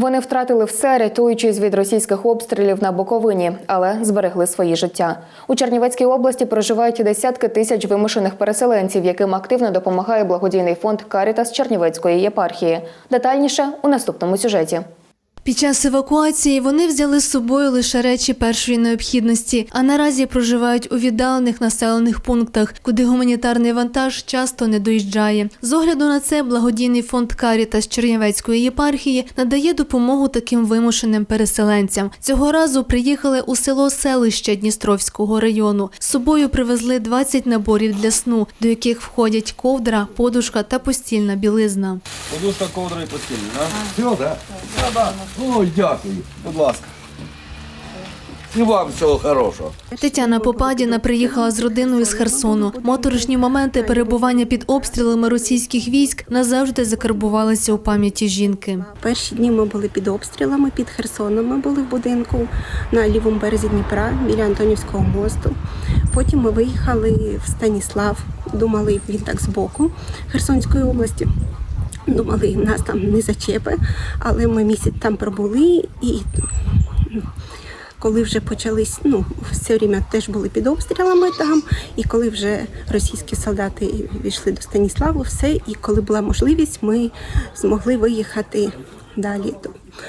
Вони втратили все, рятуючись від російських обстрілів на Буковині, але зберегли свої життя. У Чернівецькій області проживають десятки тисяч вимушених переселенців, яким активно допомагає благодійний фонд Карітас Чернівецької єпархії. Детальніше у наступному сюжеті. Під час евакуації вони взяли з собою лише речі першої необхідності, а наразі проживають у віддалених населених пунктах, куди гуманітарний вантаж часто не доїжджає. З огляду на це благодійний фонд Карітас Чернівецької єпархії надає допомогу таким вимушеним переселенцям. Цього разу приїхали у село селище Дністровського району. З собою привезли 20 наборів для сну, до яких входять ковдра, подушка та постільна білизна. Подушка, ковдра і постільна, да? Все, так? Да? Ой, дякую. Будь ласка. І вам всього хорошого. Тетяна Попадіна приїхала з родиною з Херсону. Моторошні моменти перебування під обстрілами російських військ назавжди закарбувалися у пам'яті жінки. Перші дні ми були під обстрілами, під Херсоном. Ми були в будинку на лівому березі Дніпра біля Антонівського мосту. Потім ми виїхали в Станіслав, думали він так збоку Херсонської області. Думали, нас там не зачепи, але ми місяць там пробули і. ну, Коли вже почались, ну все время теж були під обстрілами там, і коли вже російські солдати війшли до Станіславу, все, і коли була можливість, ми змогли виїхати далі.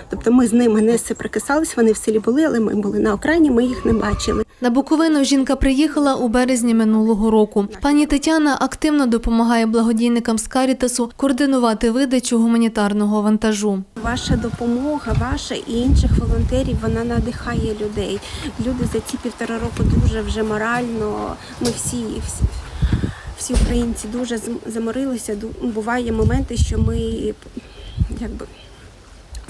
Тобто ми з ними не соприкасались, вони в селі були, але ми були на окраїні, ми їх не бачили. На Буковину жінка приїхала у березні минулого року. Пані Тетяна активно допомагає благодійникам з Карітасу координувати видачу гуманітарного вантажу. Ваша допомога, ваша і інших волонтерів, вона надихає людей. Люди за ці півтора року дуже вже морально. Ми всі, всі, всі українці дуже заморилися. Буває моменти, що ми якби.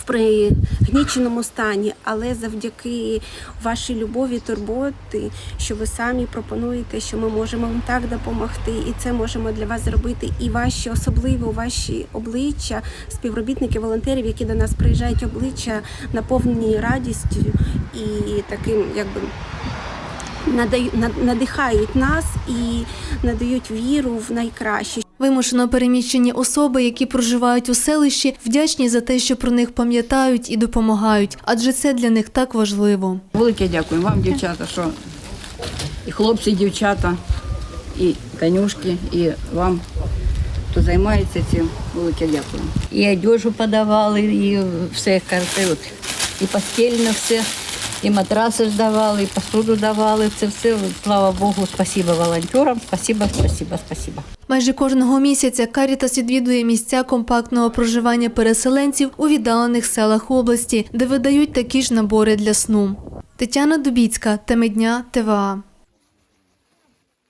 В пригніченому стані, але завдяки вашій любові, турботи, що ви самі пропонуєте, що ми можемо вам так допомогти, і це можемо для вас зробити. І ваші особливо ваші обличчя, співробітники волонтерів, які до нас приїжджають, обличчя наповнені радістю і таким, якби надихають нас і надають віру в найкраще. Вимушено переміщені особи, які проживають у селищі, вдячні за те, що про них пам'ятають і допомагають, адже це для них так важливо. Велике дякую вам, дівчата, що і хлопці, і дівчата, і Танюшки, і вам, хто займається цим. Велике дякую. і одежу подавали, і все от, і постільне все, і матраси ж давали, і посуду давали. Це все, слава Богу, спасибо волонтерам, Спасіба, спасіба, спасіба. Майже кожного місяця Карітас відвідує місця компактного проживання переселенців у віддалених селах області, де видають такі ж набори для сну. Тетяна Дубіцька, Теми дня, ТВА.